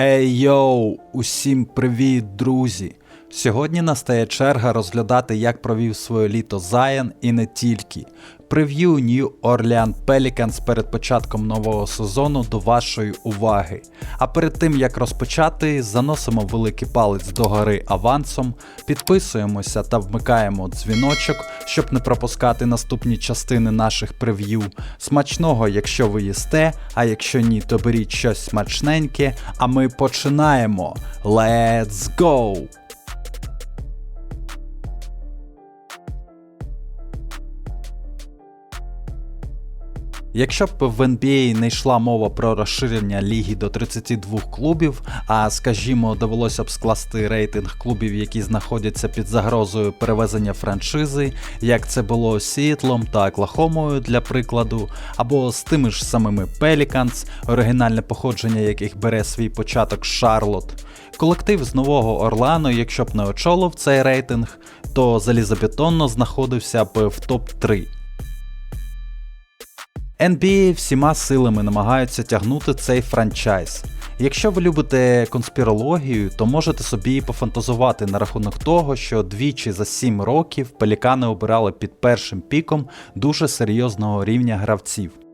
Ей йоу, усім привіт, друзі! Сьогодні настає черга розглядати, як провів своє літо Заян і не тільки. Прев'ю New Orleans Pelicans перед початком нового сезону до вашої уваги. А перед тим як розпочати, заносимо великий палець до гори авансом, підписуємося та вмикаємо дзвіночок, щоб не пропускати наступні частини наших прев'ю. Смачного, якщо ви їсте, а якщо ні, то беріть щось смачненьке. А ми починаємо. Let's go! Якщо б в NBA не йшла мова про розширення ліги до 32 клубів, а скажімо, довелося б скласти рейтинг клубів, які знаходяться під загрозою перевезення франшизи, як це було з Сіетлом та Оклахомою для прикладу, або з тими ж самими Pelicans, оригінальне походження яких бере свій початок Шарлот. Колектив з Нового Орлану, якщо б не очолив цей рейтинг, то залізобетонно знаходився б в топ-3. NBA всіма силами намагаються тягнути цей франчайз. Якщо ви любите конспірологію, то можете собі пофантазувати на рахунок того, що двічі за 7 років пелікани обирали під першим піком дуже серйозного рівня гравців.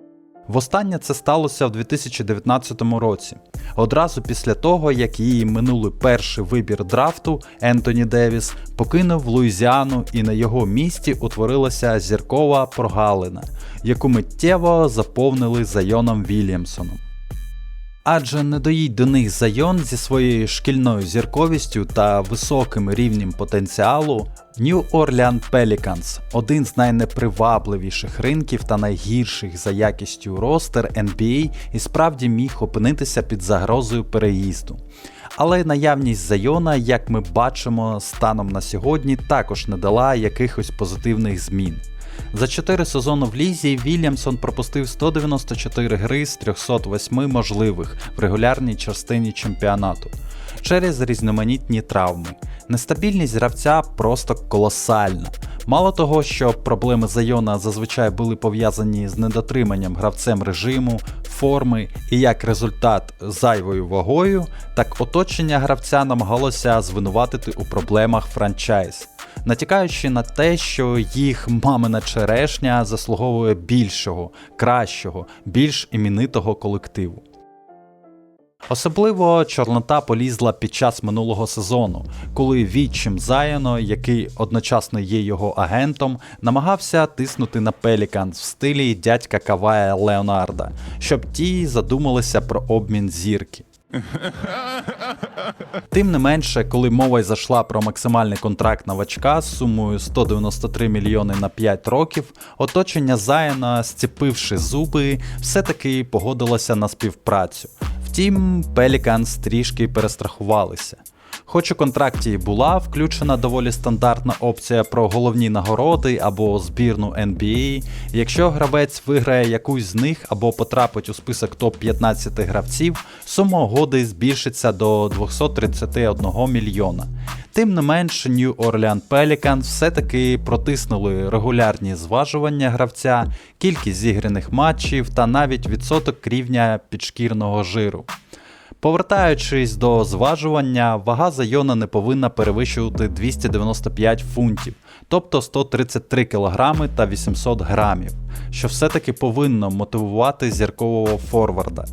Востаннє це сталося в 2019 році, одразу після того, як її минулий перший вибір драфту Ентоні Девіс покинув Луїзіану і на його місці утворилася зіркова прогалина, яку миттєво заповнили Зайоном Вільямсоном. Адже не доїдь до них Зайон зі своєю шкільною зірковістю та високим рівнем потенціалу, New Orleans Pelicans – один з найнепривабливіших ринків та найгірших за якістю ростер NBA і справді міг опинитися під загрозою переїзду. Але наявність Зайона, як ми бачимо, станом на сьогодні також не дала якихось позитивних змін. За 4 сезони в лізі Вільямсон пропустив 194 гри з 308 можливих в регулярній частині чемпіонату через різноманітні травми. Нестабільність гравця просто колосальна. Мало того, що проблеми Зайона зазвичай були пов'язані з недотриманням гравцем режиму, форми і як результат зайвою вагою, так оточення гравця намагалося звинуватити у проблемах франчайз натякаючи на те, що їх мамина черешня заслуговує більшого, кращого, більш іменитого колективу. Особливо Чорнота полізла під час минулого сезону, коли відчим Заяно, який одночасно є його агентом, намагався тиснути на Пеліканс в стилі дядька Кавая Леонарда, щоб ті задумалися про обмін зірки. Тим не менше, коли мова й зайшла про максимальний контракт новачка з сумою 193 мільйони на 5 років, оточення Заяна, зціпивши зуби, все-таки погодилося на співпрацю. Втім, Pelicans трішки перестрахувалися. Хоч у контракті була включена доволі стандартна опція про головні нагороди або збірну NBA, якщо гравець виграє якусь з них або потрапить у список топ-15 гравців, сума угоди збільшиться до 231 мільйона. Тим не менш, New Orleans Pelicans все-таки протиснули регулярні зважування гравця, кількість зіграних матчів та навіть відсоток рівня підшкірного жиру. Повертаючись до зважування, вага Зайона не повинна перевищувати 295 фунтів, тобто 133 кг та 800 грамів, що все-таки повинно мотивувати зіркового форварда.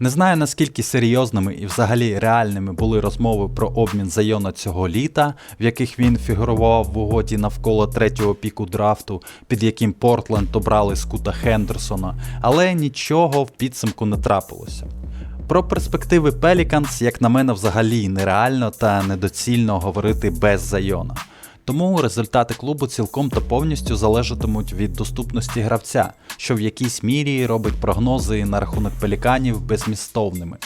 Не знаю наскільки серйозними і взагалі реальними були розмови про обмін Зайона цього літа, в яких він фігурував в угоді навколо третього піку драфту, під яким Портленд обрали Скута Хендерсона, але нічого в підсумку не трапилося. Про перспективи Pelicans, як на мене, взагалі нереально та недоцільно говорити без Зайона. Тому результати клубу цілком та повністю залежатимуть від доступності гравця, що в якійсь мірі робить прогнози на рахунок пеліканів безмістовними.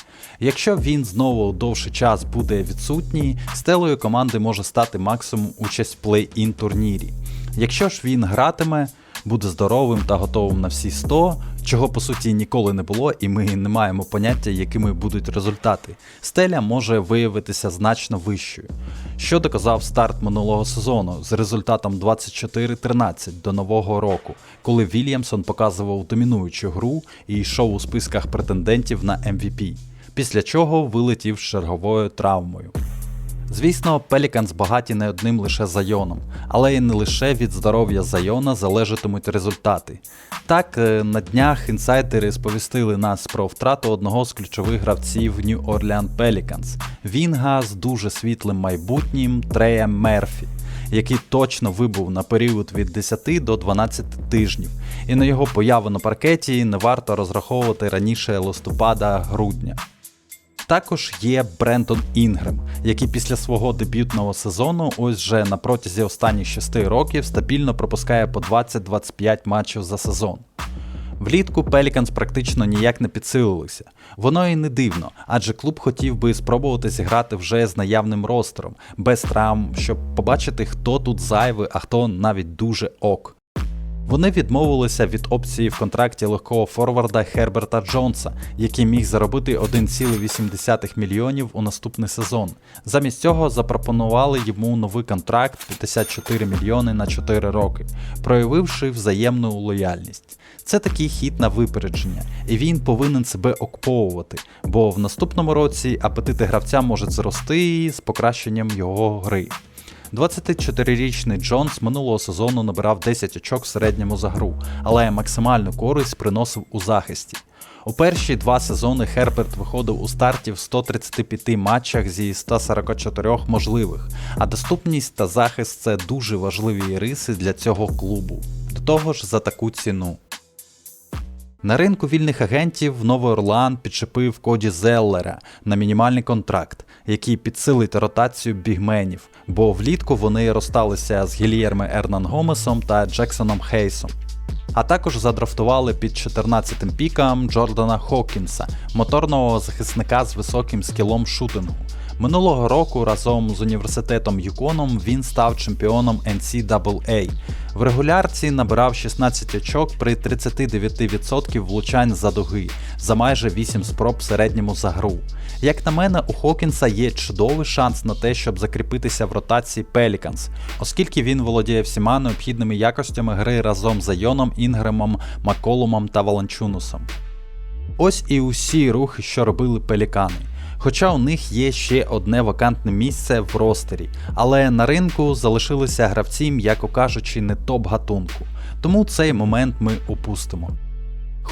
Якщо він знову довший час буде відсутній, стелою команди може стати максимум участь в плей-ін турнірі. Якщо ж він гратиме, буде здоровим та готовим на всі 100, чого по суті ніколи не було, і ми не маємо поняття, якими будуть результати. Стеля може виявитися значно вищою, що доказав старт минулого сезону з результатом 24-13 до нового року, коли Вільямсон показував домінуючу гру і йшов у списках претендентів на MVP. після чого вилетів з черговою травмою. Звісно, Пеліканс багаті не одним лише Зайоном, але й не лише від здоров'я Зайона залежатимуть результати. Так, е, на днях інсайдери сповістили нас про втрату одного з ключових гравців New Orleans Pelicans – Вінга з дуже світлим майбутнім Трея Мерфі, який точно вибув на період від 10 до 12 тижнів, і на його появу на паркеті не варто розраховувати раніше листопада-грудня. Також є Брентон Інгрем, який після свого дебютного сезону, ось вже на протязі останніх 6 років, стабільно пропускає по 20-25 матчів за сезон. Влітку Пеліканс практично ніяк не підсилилися. Воно і не дивно, адже клуб хотів би спробувати зіграти вже з наявним ростером, без травм, щоб побачити, хто тут зайвий, а хто навіть дуже ок. Вони відмовилися від опції в контракті легкого форварда Херберта Джонса, який міг заробити 1,8 мільйонів у наступний сезон. Замість цього запропонували йому новий контракт 54 мільйони на 4 роки, проявивши взаємну лояльність. Це такий хід на випередження, і він повинен себе окуповувати, бо в наступному році апетити гравця можуть зрости з покращенням його гри. 24-річний Джонс минулого сезону набирав 10 очок в середньому за гру, але максимальну користь приносив у захисті. У перші два сезони Херберт виходив у старті в 135 матчах зі 144 можливих, а доступність та захист це дуже важливі риси для цього клубу. До того ж за таку ціну. На ринку вільних агентів Новий Орлеан підчепив Коді Зеллера на мінімальний контракт, який підсилить ротацію бігменів, бо влітку вони розсталися з Гільєрме Ернан Гомесом та Джексоном Хейсом. А також задрафтували під 14-м піком Джордана Хокінса, моторного захисника з високим скілом шутингу. Минулого року разом з університетом Юконом він став чемпіоном NCAA. В регулярці набирав 16 очок при 39% влучань за дуги за майже 8 спроб в середньому за гру. Як на мене, у Хокінса є чудовий шанс на те, щоб закріпитися в ротації Pelicans, оскільки він володіє всіма необхідними якостями гри разом з Айоном, Інгремом, Маколумом та Валанчунусом. Ось і усі рухи, що робили пелікани. Хоча у них є ще одне вакантне місце в ростері, але на ринку залишилися гравці, м'яко кажучи, не топ гатунку, тому цей момент ми опустимо.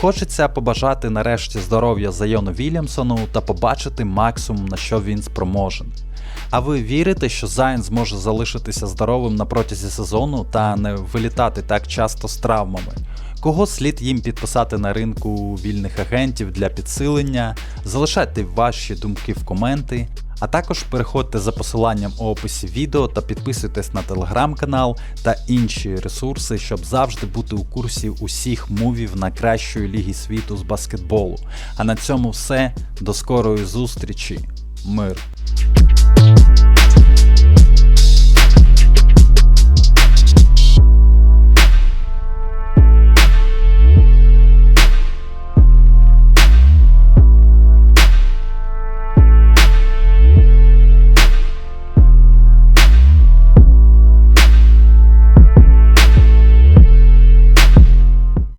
Хочеться побажати нарешті здоров'я Зайону Вільямсону та побачити максимум, на що він спроможен. А ви вірите, що Зайн зможе залишитися здоровим на протязі сезону та не вилітати так часто з травмами? Кого слід їм підписати на ринку вільних агентів для підсилення? Залишайте ваші думки в коменти. А також переходьте за посиланням у описі відео та підписуйтесь на телеграм-канал та інші ресурси, щоб завжди бути у курсі усіх мувів на кращої ліги світу з баскетболу. А на цьому все. До скорої зустрічі. Мир!